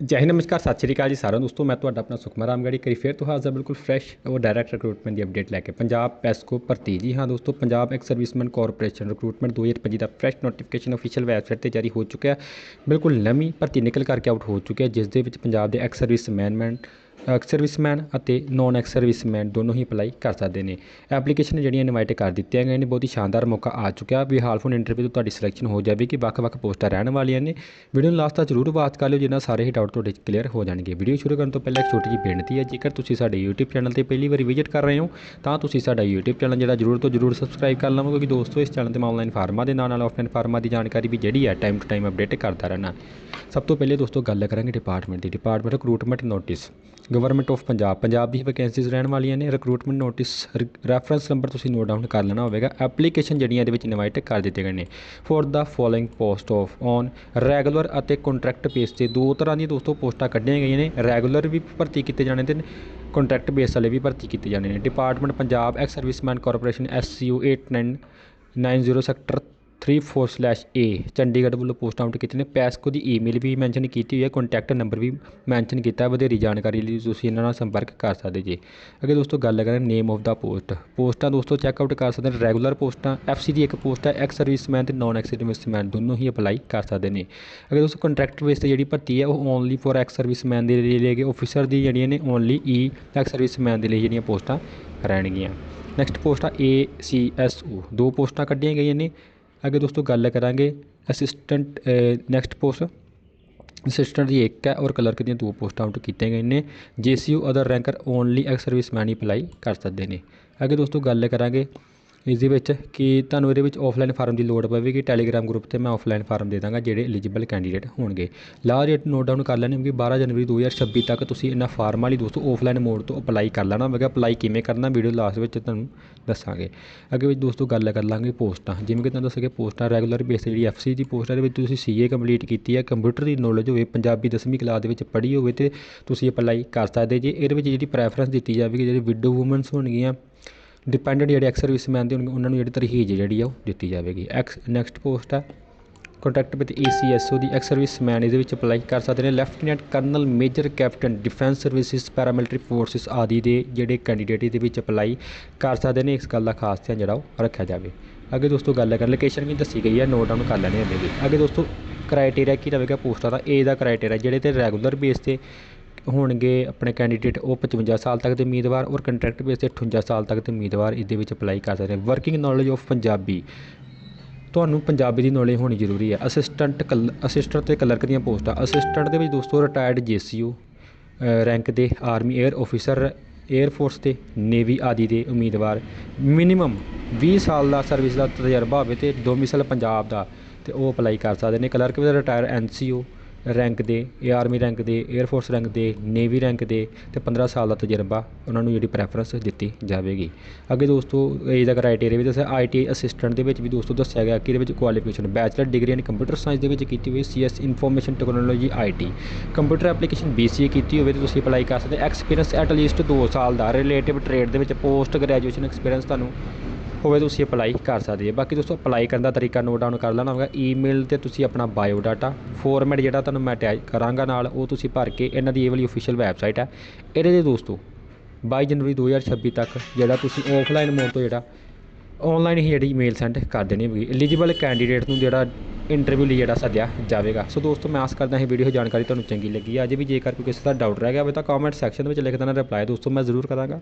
ਜੈ ਹਿੰਦ, ਨਮਸਕਾਰ, ਸਤਿ ਸ਼੍ਰੀ ਅਕਾਲ ਜੀ ਸਾਰਿਆਂ ਨੂੰ। ਦੋਸਤੋ, ਮੈਂ ਤੁਹਾਡਾ ਆਪਣਾ ਸੁਖਮਾ ਰਾਮਗੜੀ ਕਰੀ ਫੇਰ ਤੋਂ ਹਾਜ਼ਰ, ਬਿਲਕੁਲ ਫਰੈਸ਼ ਉਹ ਡਾਇਰੈਕਟ ਰਿਕਰੂਟਮੈਂਟ ਦੀ ਅਪਡੇਟ ਲੈ ਕੇ। ਪੰਜਾਬ ਪੈਸਕੋ ਭਰਤੀ। ਜੀ ਹਾਂ ਦੋਸਤੋ, Punjab ex serviceman corporation recruitment 2025 ਦਾ ਫਰੈਸ਼ ਨੋਟੀਫਿਕੇਸ਼ਨ ਅਫੀਸ਼ੀਅਲ ਵੈਬਸਾਈਟ ਤੇ ਜਾਰੀ ਹੋ ਚੁੱਕਿਆ। ਬਿਲਕੁਲ ਨਵੀਂ ਭਰਤੀ ਨਿਕਲ ਕਰਕੇ ਆਊਟ ਹੋ ਚੁੱਕੀ ਹੈ, ਜਿਸ ਦੇ ਵਿੱਚ ਪੰਜਾਬ ਦੇ ex serviceman man ex serviceman ਅਤੇ ਨੋਨ ਐਕਸ ਸਰਵਿਸਮੈਨ ਦੋਨੋਂ ਹੀ ਅਪਲਾਈ ਕਰ ਸਕਦੇ ਨੇ। ਐਪਲੀਕੇਸ਼ਨ ਜਿਹੜੀਆਂ ਇਨਵਾਈਟ ਕਰ ਦਿੱਤੀਆਂ ਗਈਆਂ ਨੇ, ਬਹੁਤ ਹੀ ਸ਼ਾਨਦਾਰ ਮੌਕਾ ਆ ਚੁੱਕਿਆ। ਵੀ ਹਾਲ ਫੋਨ ਇੰਟਰਵਿਊ ਤੋਂ ਤੁਹਾਡੀ ਸਿਲੈਕਸ਼ਨ ਹੋ ਜਾਵੇਗੀ ਵੱਖ-ਵੱਖ ਪੋਸਟਾਂ ਰਹਿਣ ਵਾਲੀਆਂ ਨੇ। ਵੀਡੀਓ ਨੂੰ ਲਾਸਟ ਤੱਕ ਜ਼ਰੂਰ ਬਾਤ ਕਰ ਲਿਓ ਜਿੰਨਾ ਸਾਰੇ ਹੀ ਡਾਊਟ ਤੁਹਾਡੇ ਕਲੀਅਰ ਹੋ ਜਾਣਗੇ। ਵੀਡੀਓ ਸ਼ੁਰੂ ਕਰਨ ਤੋਂ ਪਹਿਲਾਂ ਇੱਕ ਛੋਟੀ ਜਿਹੀ ਬੇਨਤੀ ਹੈ, ਜੇਕਰ ਤੁਸੀਂ ਸਾਡੇ YouTube ਚੈਨਲ ਤੇ ਪਹਿਲੀ ਵਾਰੀ ਵਿਜ਼ਿਟ ਕਰ ਰਹੇ ਹੋ, ਤਾਂ ਤੁਸੀਂ ਸਾਡਾ YouTube ਚੈਨਲ ਜਿਹੜਾ ਜ਼ਰੂਰ ਤੋਂ ਜ਼ਰੂਰ ਸਬਸਕ੍ਰਾਈਬ ਕਰ ਲਵੋ ਕਿਉਂਕਿ ਦੋਸਤੋ, ਇਸ ਚੈਨਲ ਤੇ ਮੈਂ ਆਨਲਾਈਨ ਫਾਰਮਾਂ ਦੇ ਨਾਲ ਨਾਲ ਆਫਲਾਈਨ ਫਾਰਮਾਂ ਦੀ ਜਾਣਕਾਰੀ ਵੀ ਜਿਹੜੀ ਹੈ ਟਾਈਮ ਟੂ ਟਾਈਮ ਅਪਡੇਟ ਕਰਦਾ ਰਹਿਣਾ ਸਭ ਤੋਂ ਪਹਿਲੇ ਦੋਸਤੋ, ਗੱਲ ਕਰਾਂਗੇ department the. Department recruitment notice government of Punjab Punjab the vacancies ਰਹਿਣ ਵਾਲੀਆਂ ਨੇ ਰਿਕਰੂਟਮੈਂਟ ਨੋਟਿਸ ਰੈਫਰੈਂਸ ਨੰਬਰ ਤੁਸੀਂ ਨੋਟ ਡਾਊਨ ਕਰ ਲੈਣਾ ਹੋਵੇਗਾ। ਐਪਲੀਕੇਸ਼ਨ ਜਿਹੜੀਆਂ ਇਹਦੇ ਵਿੱਚ ਇਨਵਾਈਟ ਕਰ ਦਿੱਤੇ ਗਏ ਨੇ। For the following post of on regular ਅਤੇ ਕੰਟਰੈਕਟ ਬੇਸ ਤੇ ਦੋ ਤਰ੍ਹਾਂ ਦੀਆਂ ਦੋਸਤੋ ਪੋਸਟਾਂ ਕੱਢੀਆਂ ਗਈਆਂ ਨੇ। ਰੈਗੂਲਰ ਵੀ ਭਰਤੀ ਕੀਤੇ ਜਾਣੇ ਤੇ ਕੰਟਰੈਕਟ ਬੇਸ ਵਾਲੇ ਵੀ ਭਰਤੀ ਕੀਤੇ ਜਾਣੇ ਨੇ। Department Punjab ex servicemen corporation SCU 8990 sector 34/A Chandigarh ਵੱਲੋਂ ਪੋਸਟ ਆਊਟ ਕੀਤੇ ਨੇ। ਪੈਸਕੋ ਦੀ ਈਮੇਲ ਵੀ ਮੈਂਸ਼ਨ ਕੀਤੀ ਹੋਈ ਹੈ। ਕੰਟੈਕਟ ਨੰਬਰ ਵੀ ਮੈਂਸ਼ਨ ਕੀਤਾ ਹੈ। ਵਧੇਰੀ ਜਾਣਕਾਰੀ ਲਈ ਤੁਸੀਂ ਇਹਨਾਂ ਨਾਲ ਸੰਪਰਕ ਕਰ ਸਕਦੇ ਜੀ। ਅੱਗੇ ਦੋਸਤੋ ਗੱਲ ਕਰਾਂ ਨੇਮ ਆਫ ਦਾ ਪੋਸਟ ਪੋਸਟਾਂ ਦੋਸਤੋ ਚੈੱਕ ਆਊਟ ਕਰ ਸਕਦੇ ਨੇ। ਰੈਗੂਲਰ ਪੋਸਟਾਂ ਐਫਸੀ ਦੀ ਇੱਕ ਪੋਸਟ ਹੈ। ਐਕਸ ਸਰਵਿਸਮੈਨ ਤੇ ਨਾਨ ਐਕਸ ਸਰਵਿਸਮੈਨ ਦੋਨੋਂ ਹੀ ਅਪਲਾਈ ਕਰ ਸਕਦੇ ਨੇ। ਅੱਗੇ ਦੋਸਤੋ ਕੰਟਰੈਕਟ ਬੇਸ ਤੇ ਜਿਹੜੀ ਭਰਤੀ ਹੈ, ਉਹ ਓਨਲੀ ਫॉर ਐਕਸ ਸਰਵਿਸਮੈਨ ਦੇ ਲਈ ਹੈਗੇ। ਆਫੀਸਰ ਦੀ ਜਿਹੜੀਆਂ ਨੇ ਓਨਲੀ ਈ ਐਕਸ ਸਰਵਿਸਮੈਨ ਦੇ ਲਈ ਜਿਹੜੀਆਂ ਪੋਸਟਾਂ ਰਹਿਣਗੀਆਂ। ਨੈਕਸਟ ਪੋਸਟ ਆ ਏ ਸੀ ਐਸ ਓ ਦੋ ਪੋਸਟਾਂ ਕੱਢੀਆਂ ਗਈਆਂ ਨੇ। ਅੱਗੇ ਦੋਸਤੋ ਗੱਲ ਕਰਾਂਗੇ ਅਸਿਸਟੈਂਟ ਨੈਕਸਟ ਪੋਸਟ ਅਸਿਸਟੈਂਟ ਦੀ ਇੱਕ ਹੈ ਔਰ ਕਲਰਕ ਦੀਆਂ ਦੋ ਪੋਸਟਾਂ ਆਊਟ ਕੀਤੀਆਂ ਗਈਆਂ ਨੇ। JCU other ranker only ex serviceman ਹੀ ਅਪਲਾਈ ਕਰ ਸਕਦੇ ਨੇ। ਅੱਗੇ ਦੋਸਤੋ ਗੱਲ ਕਰਾਂਗੇ ਇਸ ਦੇ ਵਿੱਚ ਕਿ ਤੁਹਾਨੂੰ ਇਹਦੇ ਵਿੱਚ ਔਫਲਾਈਨ ਫਾਰਮ ਦੀ ਲੋੜ ਪਵੇਗੀ ਟੈਲੀਗ੍ਰਾਮ ਗਰੁੱਪ ਤੇ ਮੈਂ ਔਫਲਾਈਨ ਫਾਰਮ ਦੇ ਦਾਂਗਾ ਜਿਹੜੇ ਐਲੀਜੀਬਲ ਕੈਂਡੀਡੇਟ ਹੋਣਗੇ। ਲਾਸਟ ਡੇਟ ਨੋਟ ਡਾਊਨ ਕਰ ਲੈਣੀ ਕਿ 12 ਜਨਵਰੀ 2026 ਤੱਕ ਤੁਸੀਂ ਇਹਨਾਂ ਫਾਰਮਾਂ ਲਈ ਦੋਸਤੋ ਔਫਲਾਈਨ ਮੋਡ ਤੋਂ ਅਪਲਾਈ ਕਰ ਲੈਣਾ। ਹੋਵੇਗਾ ਅਪਲਾਈ ਕਿਵੇਂ ਕਰਨਾ ਵੀਡੀਓ ਲਾਸਟ ਵਿੱਚ ਤੁਹਾਨੂੰ ਦੱਸਾਂਗੇ। ਅੱਗੇ ਵਿੱਚ ਦੋਸਤੋ ਗੱਲ ਕਰ ਲਾਂਗੇ ਪੋਸਟਾਂ। ਜਿਵੇਂ ਕਿ ਤੁਹਾਨੂੰ ਦੱਸਿਆ ਕਿ ਪੋਸਟਾਂ ਰੈਗੂਲਰ ਬੇਸ ਤੇ ਜਿਹੜੀ ਐਫਸੀ ਦੀ ਪੋਸਟ ਹੈ ਦੇ ਵਿੱਚ ਤੁਸੀਂ ਸੀ ਏ ਕੰਪਲੀਟ ਕੀਤੀ ਹੈ ਕੰਪਿਊਟਰ ਦੀ ਨੌਲੇਜ ਹੋਵੇ, ਪੰਜਾਬੀ 10ਵੀਂ ਕਲਾਸ ਦੇ ਵਿੱਚ ਪੜ੍ਹੀ ਹੋਵੇ ਤੇ ਤੁਸੀਂ ਅਪਲਾਈ ਕਰ ਸਕਦੇ ਜੇ। ਇਹਦੇ ਵਿੱਚ ਜਿਹੜੀ ਪ੍ਰੈਫਰੈਂਸ ਦਿੱਤੀ ਜਾਵੇਗੀ, ਜਿਹੜੇ ਵਿਡੋ ਵੂਮਨਸ ਹੋਣਗੀਆਂ ਡਿਪੈਂਡੈਂਟ ਜਿਹੜੇ ਐਕਸ ਸਰਵਿਸਮੈਨ ਦੇ ਉਹਨਾਂ ਨੂੰ ਜਿਹੜੀ ਤਰਹੀਜ ਜਿਹੜੀ ਆ ਉਹ ਦਿੱਤੀ ਜਾਵੇਗੀ। ਐਕਸ ਨੈਕਸਟ ਪੋਸਟ ਹੈ contact with ਏਸੀਐਸਓ the ex serviceman ਇਹਦੇ ਵਿੱਚ ਅਪਲਾਈ ਕਰ ਸਕਦੇ ਨੇ। Lieutenant colonel major captain defence services paramilitary forces ਆਦਿ ਦੇ ਜਿਹੜੇ ਕੈਂਡੀਡੇਟ ਇਹਦੇ ਵਿੱਚ ਅਪਲਾਈ ਕਰ ਸਕਦੇ ਨੇ। ਇਸ ਗੱਲ ਦਾ ਖਾਸ ਧਿਆਨ ਜਿਹੜਾ ਉਹ ਰੱਖਿਆ ਜਾਵੇ। ਅੱਗੇ ਦੋਸਤੋ ਗੱਲ ਕਰ ਲੋਕੇਸ਼ਨ ਵੀ ਦੱਸੀ ਗਈ ਹੈ ਨੋਟ ਡਾਊਨ ਕਰ ਲੈਣੇ ਹੋਵੇਗੀ ਅੱਗੇ ਦੋਸਤੋ ਕ੍ਰਾਈਟੇਰੀਆ ਕੀ ਰਹੇਗਾ ਪੋਸਟਾਂ ਦਾ ਏ ਦਾ ਕ੍ਰਾਈਟੇਰੀਆ ਜਿਹੜੇ ਤੇ ਰੈਗੂਲਰ ਬੇਸ ਤੇ ਹੋਣਗੇ ਆਪਣੇ ਕੈਂਡੀਡੇਟ ਉਹ 55 ਸਾਲ ਤੱਕ ਦੇ ਉਮੀਦਵਾਰ ਔਰ ਕੰਟਰੈਕਟ ਬੇਸ ਤੇ 58 ਸਾਲ ਤੱਕ ਦੇ ਉਮੀਦਵਾਰ ਇਹਦੇ ਵਿੱਚ ਅਪਲਾਈ ਕਰ ਸਕਦੇ ਨੇ। Working knowledge of Punjabi. ਤੁਹਾਨੂੰ ਪੰਜਾਬੀ ਦੀ ਨੌਲੇਜ ਹੋਣੀ ਜ਼ਰੂਰੀ ਹੈ। ਅਸਿਸਟੈਂਟ ਕਲ ਅਸਿਸਟੈਂਟ ਤੇ ਕਲਰਕ ਦੀਆਂ ਪੋਸਟਾਂ। ਅਸਿਸਟੈਂਟ ਦੇ ਵਿੱਚ ਦੋਸਤੋ ਰਿਟਾਇਰਡ ਜੀਸੀਯੂ ਰੈਂਕ ਦੇ army air officer air force ਤੇ ਨੇਵੀ ਆਦਿ ਦੇ ਉਮੀਦਵਾਰ। ਮਿਨੀਮਮ 20 ਸਾਲ ਦਾ ਸਰਵਿਸ ਦਾ ਤਜਰਬਾ ਹੋਵੇ ਤੇ ਡੋਮਿਸਾਈਲ ਪੰਜਾਬ ਦਾ ਤੇ ਉਹ ਅਪਲਾਈ ਕਰ ਸਕਦੇ ਨੇ। ਕਲਰਕ ਵਿੱਚ ਰਿਟਾਇਰ ਐਨਸੀਓ ਰੈਂਕ ਦੇ, ਇਹ ਆਰਮੀ ਰੈਂਕ ਦੇ 에ਅਰ ਫੋਰਸ ਰੈਂਕ ਦੇ ਨੇਵੀ ਰੈਂਕ ਦੇ ਅਤੇ ਪੰਦਰਾਂ ਸਾਲ ਦਾ ਤਜਰਬਾ ਉਹਨਾਂ ਨੂੰ ਜਿਹੜੀ ਪ੍ਰੈਫਰੈਂਸ ਦਿੱਤੀ ਜਾਵੇਗੀ। ਅੱਗੇ ਦੋਸਤੋ ਏਜ ਦਾ ਕ੍ਰਾਈਟੇਰੀਆ ਵੀ ਦੱਸਿਆ ਆਈ ਆਈਟੀਆਈ ਅਸਿਸਟੈਂਟ ਦੇ ਵਿੱਚ ਵੀ ਦੋਸਤੋ ਦੱਸਿਆ ਗਿਆ ਕਿ ਇਹਦੇ ਵਿੱਚ qualification bachelor degree in computer science ਦੇ ਵਿੱਚ ਕੀਤੀ ਹੋਈ ਸੀ CS information technology I T computer application B C A ਕੀਤੀ ਹੋਵੇ ਤੇ ਤੁਸੀਂ ਅਪਲਾਈ ਕਰ ਸਕਦੇ ਐਕਸਪੀਰੀਅੰਸ ਐਟ ਲੀਸਟ 2 ਸਾਲ ਦਾ। ਰਿਲੇਟਿਵ ਟ੍ਰੇਡ ਦੇ ਵਿੱਚ ਪੋਸਟ ਗ੍ਰੈਜੂਏਸ਼ਨ ਐਕਸਪੀਰੀਅੰਸ ਤੁਹਾਨੂੰ ਹੋਵੇ ਤੁਸੀਂ ਅਪਲਾਈ ਕਰ ਸਕਦੇ ਹੋ। ਬਾਕੀ ਦੋਸਤੋ ਅਪਲਾਈ ਕਰਨ ਦਾ ਤਰੀਕਾ ਨੋਟ ਡਾਊਨ ਕਰ ਲੈਣਾ ਹੋਵੇਗਾ। ਈਮੇਲ ਤੇ ਤੁਸੀਂ ਆਪਣਾ ਬਾਇਓ ਡਾਟਾ ਫਾਰਮੈਟ ਜਿਹੜਾ ਤੁਹਾਨੂੰ ਮੈਂ ਅਟੈਚ ਕਰਾਂਗਾ ਨਾਲ, ਉਹ ਤੁਸੀਂ ਭਰ ਕੇ ਇਹਨਾਂ ਦੀ ਇਹ ਵਾਲੀ ਅਫੀਸ਼ੀਅਲ ਵੈਬਸਾਈਟ ਹੈ। ਇਹਦੇ ਦੇ ਦੋਸਤੋ 22 ਜਨਵਰੀ 2026 ਤੱਕ ਜਿਹੜਾ ਤੁਸੀਂ ਆਫਲਾਈਨ ਮੋਡ ਤੋਂ ਜਿਹੜਾ ਆਨਲਾਈਨ ਹੀ ਜਿਹੜੀ ਈਮੇਲ ਸੈਂਡ ਕਰ ਦੇਣੀ ਹੋਵੇਗੀ। ਐਲੀਜੀਬਲ ਕੈਂਡੀਡੇਟ ਨੂੰ ਜਿਹੜਾ ਇੰਟਰਵਿਊ ਲਈ ਜਿਹੜਾ ਸੱਦਿਆ ਜਾਵੇਗਾ। ਸੋ ਦੋਸਤੋ, ਮੈਂ ਆਸ ਕਰਦਾ ਇਹ ਵੀਡੀਓ ਜਾਣਕਾਰੀ ਤੁਹਾਨੂੰ ਚੰਗੀ ਲੱਗੀ ਹੈ। ਅਜੇ ਵੀ ਜੇਕਰ ਕੋਈ ਕਿਸੇ ਦਾ ਡਾਊਟ ਰਹਿ ਗਿਆ ਹੋਵੇ ਤਾਂ ਕਮੈਂਟ ਸੈਕਸ਼ਨ ਵਿੱਚ ਲਿਖ ਦੇਣਾ ਰਿਪਲਾਈ ਦੋਸਤੋ, ਮੈਂ ਜ਼ਰੂਰ ਕਰਾਂਗਾ।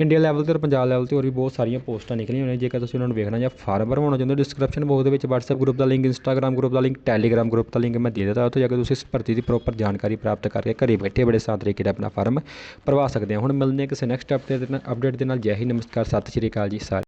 ਇੰਡੀਆ ਲੈਵਲ ਤੇ ਔਰ ਪੰਜਾਬ ਲੈਵਲ ਤੇ ਹੋਰ ਵੀ ਬਹੁਤ ਸਾਰੀਆਂ ਪੋਸਟਾਂ ਨਿਕਲੀਆਂ ਹੋਈਆਂ ਜੇਕਰ ਤੁਸੀਂ ਉਹਨਾਂ ਨੂੰ ਵੇਖਣਾ ਜਾਂ ਫਾਰਮ ਭਰਵਾਉਣਾ ਚਾਹੁੰਦੇ ਹੋ ਡਿਸਕ੍ਰਿਪਸ਼ਨ ਬਾਕਸ ਦੇ ਵਿੱਚ WhatsApp ਗਰੁੱਪ ਦਾ ਲਿੰਕ Instagram ਗਰੁੱਪ ਦਾ ਲਿੰਕ Telegram ਗਰੁੱਪ ਦਾ ਲਿੰਕ ਮੈਂ ਦੇ ਦਿੱਤਾ। ਉੱਥੇ ਜਾ ਕੇ ਤੁਸੀਂ ਇਸ ਭਰਤੀ ਦੀ ਪ੍ਰੋਪਰ ਜਾਣਕਾਰੀ ਪ੍ਰਾਪਤ ਕਰਕੇ ਘਰੇ ਬੈਠੇ ਬੜੇ ਆਸਾਨ ਤਰੀਕੇ ਨਾਲ ਆਪਣਾ ਫਾਰਮ ਭਰਵਾ ਸਕਦੇ ਹੋ। ਹੁਣ ਮਿਲਦੇ ਹਾਂ ਕਿਸੇ ਨੈਕਸਟ ਅਪਡੇਟ ਦੇ ਅਪਡੇਟ ਦੇ ਨਾਲ। ਜੈ ਹਿੰਦ, ਨਮਸਕਾਰ, ਸਤਿ ਸ਼੍ਰੀ ਅਕਾਲ ਜੀ ਸਾਰੇ